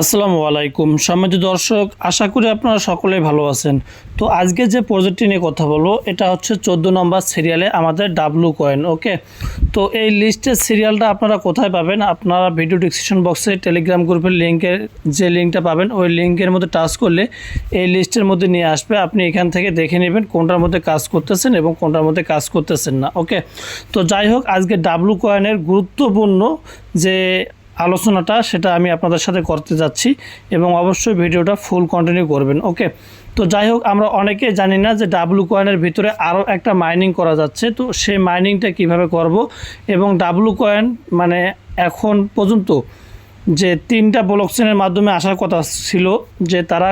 আসসালামু আলাইকুম সম্মানিত দর্শক, আশা করি আপনারা সকলেই ভালো আছেন। তো আজকে যে প্রজেক্টটি নিয়ে কথা বলব, এটা হচ্ছে চোদ্দ নম্বর সিরিয়ালে আমাদের ডাব্লু কয়েন ওকে তো এই লিস্টের সিরিয়ালটা আপনারা কোথায় পাবেন? আপনারা ভিডিও ডিসক্রিপশন বক্সে টেলিগ্রাম গ্রুপের লিঙ্কের যে লিঙ্কটা পাবেন, ওই লিঙ্কের মধ্যে টাচ করলে এই লিস্টের মধ্যে নিয়ে আসবে। আপনি এখান থেকে দেখে নেবেন কোনটার মধ্যে কাজ করতেছেন এবং কোনটার মধ্যে কাজ করতেছেন না ওকে তো যাই হোক, আজকে ডাব্লু কয়েনের গুরুত্বপূর্ণ যে আলোচনাটা সেটা আমি আপনাদের সাথে করতে যাচ্ছি এবং অবশ্যই ভিডিওটা ফুল কন্টিনিউ করবেন ওকে তো যাই হোক, আমরা অনেকে জানি না যে ডাব্লু কয়েনের ভিতরে আরও একটা মাইনিং করা যাচ্ছে, তো সেই মাইনিংটা কীভাবে করব? এবং ডাব্লু কয়েন মানে এখন পর্যন্ত যে তিনটা ব্লক চেনের মাধ্যমে আসার কথা ছিল যে তারা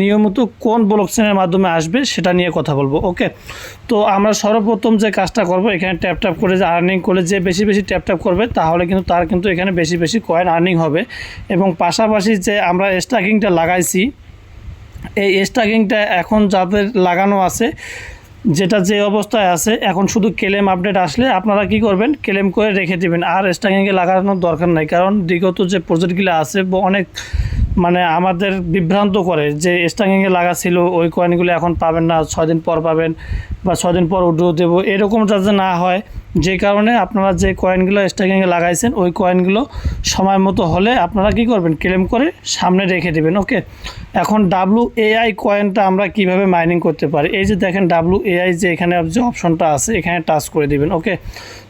নিয়মিত কোন ব্লক চেনের মাধ্যমে আসবে সেটা নিয়ে কথা বলব ওকে তো আমরা সর্বপ্রথম যে কাজটা করব, এখানে ট্যাপ ট্যাপ করে যে আর্নিং করে যে বেশি বেশি ট্যাপ ট্যাপ করবে, তাহলে কিন্তু তার কিন্তু এখানে বেশি বেশি কয়েন আর্নিং হবে। এবং পাশাপাশি যে আমরা স্টাকিংটা লাগাইছি, এই স্টাকিংটা এখন যাদের লাগানো আছে, যেটা যে অবস্থায় আছে, এখন শুধু ক্লেম আপডেট আসলে আপনারা কি করবেন? ক্লেম করে রেখে দিবেন। আর স্টাকিংয়ে লাগানোর দরকার নাই। কারণ বিগত যে প্রজেক্টগুলো আছে অনেক মানে আমাদের বিভ্রান্ত করে যে স্টাকিংয়ে লাগা ছিল, ওই কয়েনগুলো এখন পাবেন না, ছয় দিন পর পাবেন বা ছয় দিন পর উঠেও দেবো, এরকম যাতে না হয়। যে কারণে আপনারা যে কয়েনগুলো স্টাকিংয়ে লাগাইছেন, ওই কয়েনগুলো সময় মতো হলে আপনারা কি করবেন ক্লেম করে সামনে রেখে দেবেন ওকে এখন ডাব্লু এআই কয়েনটা আমরা কীভাবে মাইনিং করতে পারি? এই যে দেখেন ডাব্লু এআই যে এখানে যে অপশনটা আছে, এখানে টাচ করে দিবেন ওকে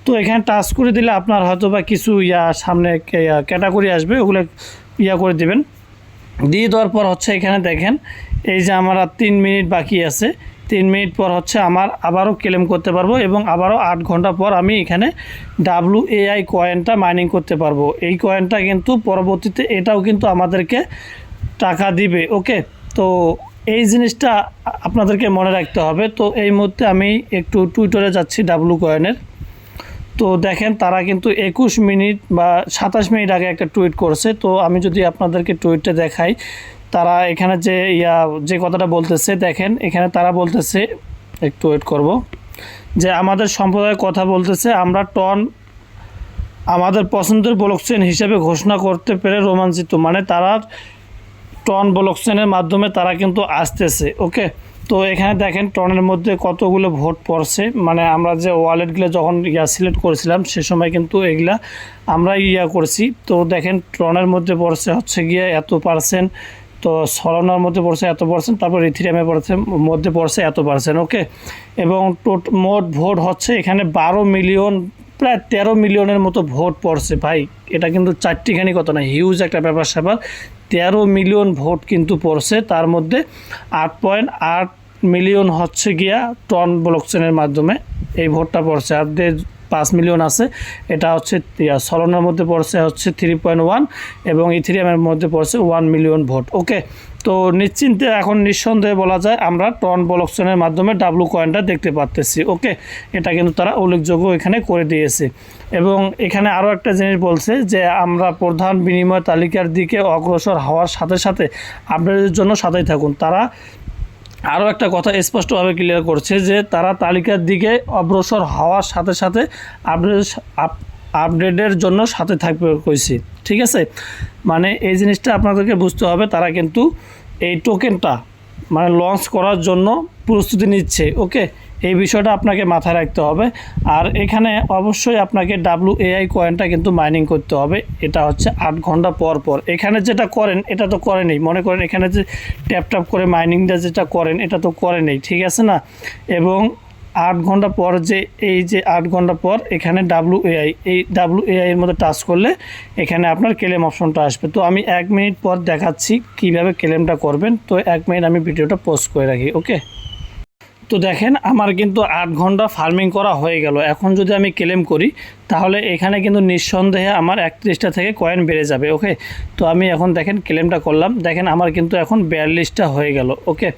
তো এখানে টাচ করে দিলে আপনার হয়তো বা কিছু ইয়া সামনে ক্যাটাগরি আসবে, ওগুলো ইয়া করে দিবেন। দিয়ে দেওয়ার পর হচ্ছে এখানে দেখেন, এই যে আমার আর তিন মিনিট বাকি আছে, তিন মিনিট পর হচ্ছে আমার আবারও ক্লেম করতে পারব এবং আবারও আট ঘণ্টা পর আমি এখানে ডাব্লু এআই কয়েনটা মাইনিং করতে পারব। এই কয়েনটা কিন্তু পরবর্তীতে এটাও কিন্তু আমাদেরকে টাকা দিবে, ওকে? তো এই জিনিসটা আপনাদেরকে মনে রাখতে হবে। তো এই মুহূর্তে আমি একটু টুইটারে যাচ্ছি ডাব্লু কয়েনের তো দেখেন তারা কিন্তু একুশ মিনিট বা সাতাশ মিনিট আগে একটা টুইট করছে। তো আমি যদি আপনাদেরকে টুইটটা দেখাই, তারা এখানে যে ইয়া, যে কথাটা বলতেছে, দেখেন এখানে তারা বলতেছে একটু ওয়েট করব, যে আমাদের সম্প্রদায়ের কথা বলতেছে, আমরা টন আমাদের পছন্দের ব্লকচেন হিসেবে ঘোষণা করতে পেরে রোমাঞ্চিত। মানে তারা টন ব্লকচেনের মাধ্যমে তারা কিন্তু আসতেছে, ওকে? তো এখানে দেখেন টনের মধ্যে কতগুলো ভোট পড়ছে। মানে আমরা যে ওয়ালেটগুলো যখন ইয়া সিলেক্ট করেছিলাম, সে সময় কিন্তু এগুলা আমরা ইয়া করছি। তো দেখেন টনের মধ্যে পড়ছে হচ্ছে গিয়ে এত পার্সেন্ট তো সলনার মধ্যে পড়ছে এত পার্সেন্ট তারপর ইথিরিয়ামে পড়ছে, মধ্যে পড়ছে এত পার্সেন্ট ওকে এবং টোট, মোট ভোট হচ্ছে এখানে বারো মিলিয়ন প্রায় তেরো মিলিয়নের মতো ভোট পড়ছে ভাই। এটা কিন্তু চারটিখানি কথা না হিউজ একটা ব্যাপার স্যাপার। তেরো মিলিয়ন ভোট কিন্তু পড়ছে, তার মধ্যে আট পয়েন্ট আট মিলিয়ন হচ্ছে গিয়া টন ব্লকচেনের মাধ্যমে এই ভোটটা পড়ছে। আর পাঁচ মিলিয়ন আছে, এটা হচ্ছে সলনার মধ্যে পড়ছে হচ্ছে থ্রি পয়েন্ট ওয়ান এবং ইথিরিয়ামের মধ্যে পড়ছে ওয়ান মিলিয়ন ভোট। ওকে তো নিশ্চিন্তে এখন নিঃসন্দেহে বলা যায় আমরা টন ব্লকচেনের মাধ্যমে ডাব্লু কয়েনটা দেখতে পারতেছি। ওকে এটা কিন্তু তারা উল্লেখযোগ্য এখানে করে দিয়েছে। এবং এখানে আরও একটা জিনিস বলছে যে আমরা প্রধান বিনিময় তালিকার দিকে অগ্রসর হওয়ার সাথে সাথে আপডেটের জন্য সাথেই থাকুন। তারা আরও একটা কথা স্পষ্টভাবে ক্লিয়ার করছে যে তারা তালিকার দিকে অগ্রসর হওয়ার সাথে সাথে আপডেট আপ- আপডেটের জন্য সাথে থাকবে কইছি। ঠিক আছে? মানে এই জিনিসটা আপনাদেরকে বুঝতে হবে, তারা কিন্তু এই টোকেনটা মানে লঞ্চ করার জন্য প্রস্তুতি নিচ্ছে, ওকে? এই বিষয়টা আপনাকে মাথায় রাখতে হবে। আর এখানে অবশ্যই আপনাকে ডাব্লু এআই কয়েনটা কিন্তু মাইনিং করতে হবে। এটা হচ্ছে আট ঘণ্টা পর পর। এখানে যেটা করেন, এটা তো করেনি মনে করেন এখানে যে ট্যাপ ট্যাপ করে মাইনিংটা যেটা করেন, এটা তো করেনি ঠিক আছে না? এবং আট ঘণ্টা পর যে, এই যে আট ঘণ্টা পর এখানে ডাব্লু এআই এই ডাব্লু এআই এর মধ্যে টাচ করলে এখানে আপনার ক্লেম অপশনটা আসবে। তো আমি এক মিনিট পর দেখাচ্ছি কীভাবে ক্লেমটা করবেন। তো এক মিনিট আমি ভিডিওটা পোস্ট করে রাখি, ওকে? তো দেখেন, আমার কিন্তু আট ঘণ্টা ফার্মিং করা হয়ে গেল। এখন যদি আমি ক্লেম করি, তাহলে এখানে কিন্তু নিঃসন্দেহে আমার একত্রিশটা থেকে কয়েন বেড়ে যাবে, ওকে? তো আমি এখন দেখেন ক্লেমটা করলাম। দেখেন, আমার কিন্তু এখন বিয়াল্লিশটা হয়ে গেল, ওকে?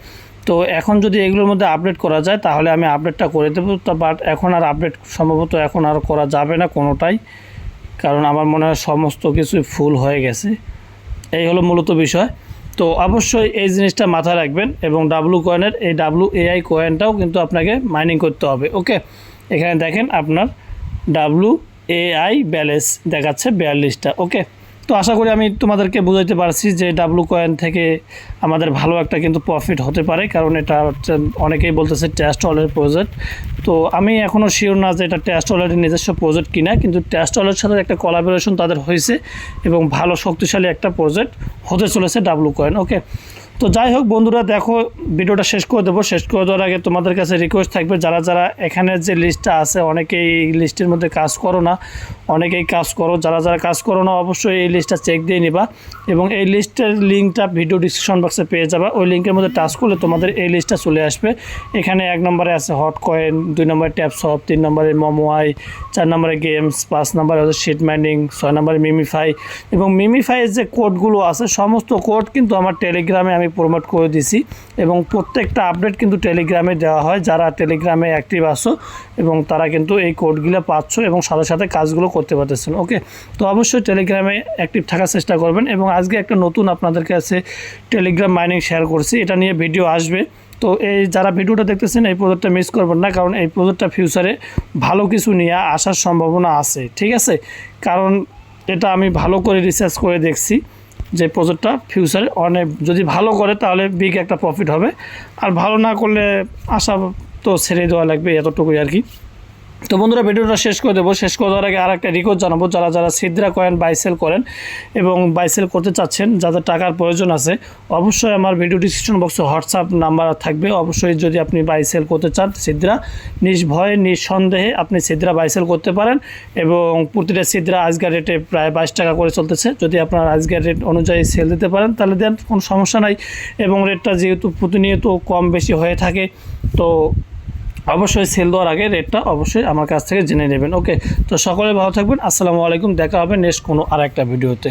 তো এখন যদি এগুলোর মধ্যে আপডেট করা যায়, তাহলে আমি আপডেটটা করে দেবো। তো বাট এখন আর আপডেট সম্ভবত এখন আর করা যাবে না কোনোটাই, কারণ আমার মনে হয় সমস্ত কিছুই ফুল হয়ে গেছে। এই হলো মূলত বিষয়। তো অবশ্যই এই জিনিসটা মাথায় রাখবেন এবং ডাব্লু কয়েনের এই ডাব্লু এআই কয়েনটাও কিন্তু আপনাকে মাইনিং করতে হবে ওকে এখানে দেখেন আপনার ডাব্লু এআই ব্যালেন্স দেখাচ্ছে বিয়াল্লিশটা ওকে তো আশা করি আমি তোমাদেরকে বুঝাইতে পারছি যে ডাব্লু কয়েন থেকে আমাদের ভালো একটা কিন্তু প্রফিট হতে পারে, কারণ এটা হচ্ছে অনেকেই বলতেছে টেস্ট অলের প্রজেক্ট তো আমি এখনও শিওর না যে এটা টেস্ট অলের নিজস্ব প্রজেক্ট কিনা, কিন্তু টেস্ট অলের সাথে একটা কলাবোরেশন তাদের হয়েছে এবং ভালো শক্তিশালী একটা প্রজেক্ট হতে চলেছে ডাব্লু কয়েন ওকে তো যাই হোক বন্ধুরা, দেখো, ভিডিওটা শেষ করে দেবো। শেষ করে দেওয়ার আগে তোমাদের কাছে রিকোয়েস্ট থাকবে, যারা যারা এখানে যে লিস্টটা আছে, অনেকেই এই লিস্টের মধ্যে কাজ করো না। অনেকেই কাজ করো, যারা যারা কাজ করো না, অবশ্যই এই লিস্টটা চেক দিয়ে নিবা এবং এই লিস্টের লিঙ্কটা ভিডিও ডিসক্রিপশন বক্সে পেয়ে যাবা। ওই লিঙ্কের মধ্যে টাচ করলে তোমাদের এই লিস্টটা চলে আসবে। এখানে এক নম্বরে আছে হট কয়েন দুই নম্বরে ট্যাপস হপ তিন নম্বরে মোমোয়াই চার নম্বরে গেমস পাঁচ নম্বরে হচ্ছে শিট মাইনিং ছয় নম্বরে মিমিফাই এবং মিমিফাইয়ের যে কোডগুলো আছে, সমস্ত কোড কিন্তু আমার টেলিগ্রামে আমি প্রমোট করে দিছি এবং প্রত্যেকটা আপডেট কিন্তু টেলিগ্রামে দেওয়া হয়। যারা টেলিগ্রামে অ্যাক্টিভ আসো এবং তারা কিন্তু এই কোডগুলো পাচ্ছ এবং সাথে সাথে কাজগুলো করতে পারতেছেন ওকে তো অবশ্যই টেলিগ্রামে অ্যাক্টিভ থাকার চেষ্টা করবেন এবং আজকে একটা নতুন আপনাদের কাছে টেলিগ্রাম মাইনিং শেয়ার করছি। এটা নিয়ে ভিডিও আসবে। তো এই যারা ভিডিওটা দেখতেছেন, এই প্রজেক্টটা মিস করবেন না, কারণ এই প্রজেক্টটা ফিউচারে ভালো কিছু নিয়ে আসার সম্ভাবনা আছে, ঠিক আছে? কারণ এটা আমি ভালো করে রিসার্চ করে দেখছি। যে প্রজেক্টটা ফিউচারে অনেক যদি ভালো করে তাহলে বিগ একটা প্রফিট হবে। আর ভালো না করলে আশা তো ছেড়ে দেওয়া লাগবে এতটুকুই আর কি। তো বন্ধুরা, ভিডিওটা শেষ করে দেবো। শেষ করে দেওয়ার আগে আর একটা রিকোয়েস্ট জানাব। যারা যারা সিদ্রা কয়েন বাইসেল করেন এবং বাইসেল করতে চাচ্ছেন, যাদের টাকার প্রয়োজন আছে, অবশ্যই আমার ভিডিও ডিসক্রিপশন বক্সে হোয়াটসঅ্যাপ নাম্বার থাকবে। অবশ্যই যদি আপনি বাইসেল করতে চান সিদ্রা নির্ভয়ে নিঃসন্দেহে আপনি সিদ্রা বাইসেল করতে পারেন এবং প্রতিটা সিদ্রা আজকের রেটে প্রায় বাইশ টাকা করে চলতেছে। যদি আপনার আজকের রেট অনুযায়ী সেল দিতে পারেন, তাহলে দেন, কোনো সমস্যা নাই এবং রেটটা যেহেতু প্রতিনিয়ত কম বেশি হয়ে থাকে, তো অবশ্যই সেল দেওয়ার আগে রেটটা অবশ্যই আমার কাছ থেকে জেনে নেবেন। ওকে তো সকলে ভালো থাকবেন। আসসালামু আলাইকুম। দেখা হবে নেক্সট কোনো আর একটা ভিডিওতে